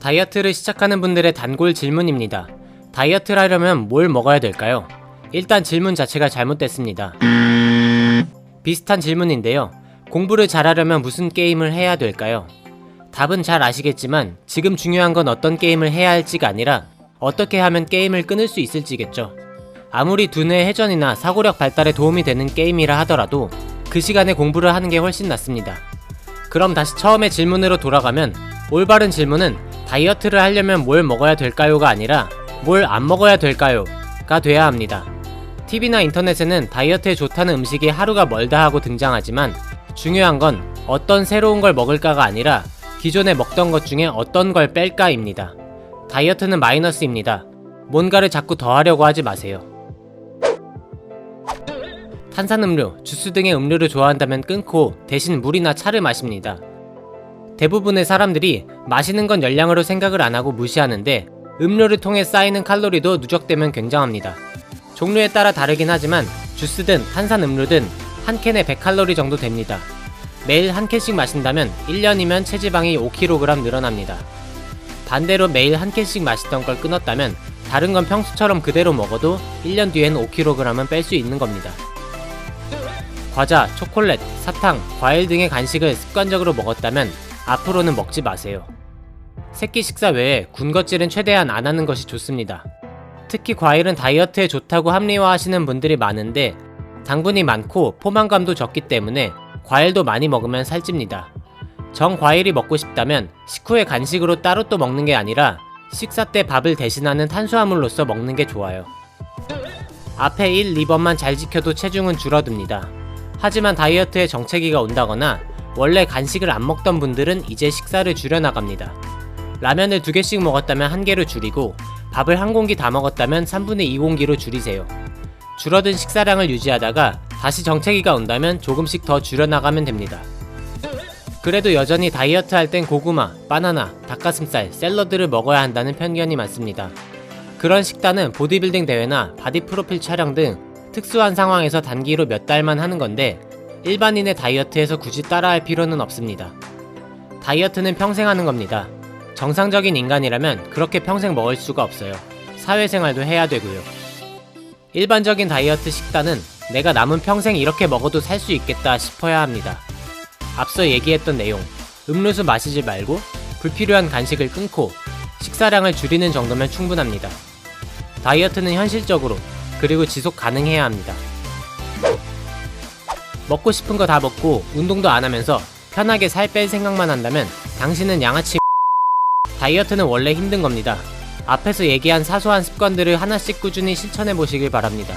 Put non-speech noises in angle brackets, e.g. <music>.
다이어트를 시작하는 분들의 단골 질문입니다. 다이어트를 하려면 뭘 먹어야 될까요? 일단 질문 자체가 잘못됐습니다. 비슷한 질문인데요. 공부를 잘하려면 무슨 게임을 해야 될까요? 답은 잘 아시겠지만 지금 중요한 건 어떤 게임을 해야 할지가 아니라 어떻게 하면 게임을 끊을 수 있을지겠죠. 아무리 두뇌 회전이나 사고력 발달에 도움이 되는 게임이라 하더라도 그 시간에 공부를 하는 게 훨씬 낫습니다. 그럼 다시 처음의 질문으로 돌아가면 올바른 질문은 다이어트를 하려면 뭘 먹어야 될까요가 아니라 뭘 안 먹어야 될까요가 돼야 합니다. TV나 인터넷에는 다이어트에 좋다는 음식이 하루가 멀다 하고 등장하지만 중요한 건 어떤 새로운 걸 먹을까가 아니라 기존에 먹던 것 중에 어떤 걸 뺄까입니다. 다이어트는 마이너스입니다. 뭔가를 자꾸 더 하려고 하지 마세요. 탄산음료, 주스 등의 음료를 좋아한다면 끊고 대신 물이나 차를 마십니다. 대부분의 사람들이 마시는 건 열량으로 생각을 안 하고 무시하는데 음료를 통해 쌓이는 칼로리도 누적되면 굉장합니다. 종류에 따라 다르긴 하지만 주스든 탄산 음료든 한 캔에 100칼로리 정도 됩니다. 매일 한 캔씩 마신다면 1년이면 체지방이 5kg 늘어납니다. 반대로 매일 한 캔씩 마시던 걸 끊었다면 다른 건 평소처럼 그대로 먹어도 1년 뒤엔 5kg은 뺄 수 있는 겁니다. 과자, 초콜릿, 사탕, 과일 등의 간식을 습관적으로 먹었다면 앞으로는 먹지 마세요. 새끼 식사 외에 군것질은 최대한 안 하는 것이 좋습니다. 특히 과일은 다이어트에 좋다고 합리화하시는 분들이 많은데 당분이 많고 포만감도 적기 때문에 과일도 많이 먹으면 살찝니다. 정 과일이 먹고 싶다면 식후에 간식으로 따로 또 먹는 게 아니라 식사 때 밥을 대신하는 탄수화물로서 먹는 게 좋아요. 앞에 1, 2번만 잘 지켜도 체중은 줄어듭니다. 하지만 다이어트에 정체기가 온다거나 원래 간식을 안 먹던 분들은 이제 식사를 줄여나갑니다. 라면을 두 개씩 먹었다면 한 개로 줄이고 밥을 한 공기 다 먹었다면 3분의 2 공기로 줄이세요. 줄어든 식사량을 유지하다가 다시 정체기가 온다면 조금씩 더 줄여나가면 됩니다. 그래도 여전히 다이어트 할 땐 고구마, 바나나, 닭가슴살, 샐러드를 먹어야 한다는 편견이 많습니다. 그런 식단은 보디빌딩 대회나 바디 프로필 촬영 등 특수한 상황에서 단기로 몇 달만 하는 건데 일반인의 다이어트에서 굳이 따라할 필요는 없습니다. 다이어트는 평생 하는 겁니다. 정상적인 인간이라면 그렇게 평생 먹을 수가 없어요. 사회생활도 해야 되고요. 일반적인 다이어트 식단은 내가 남은 평생 이렇게 먹어도 살 수 있겠다 싶어야 합니다. 앞서 얘기했던 내용, 음료수 마시지 말고 불필요한 간식을 끊고 식사량을 줄이는 정도면 충분합니다. 다이어트는 현실적으로 그리고 지속 가능해야 합니다. 먹고 싶은 거 다 먹고 운동도 안 하면서 편하게 살 뺄 생각만 한다면 당신은 양아치 <laughs> 다이어트는 원래 힘든 겁니다. 앞에서 얘기한 사소한 습관들을 하나씩 꾸준히 실천해 보시길 바랍니다.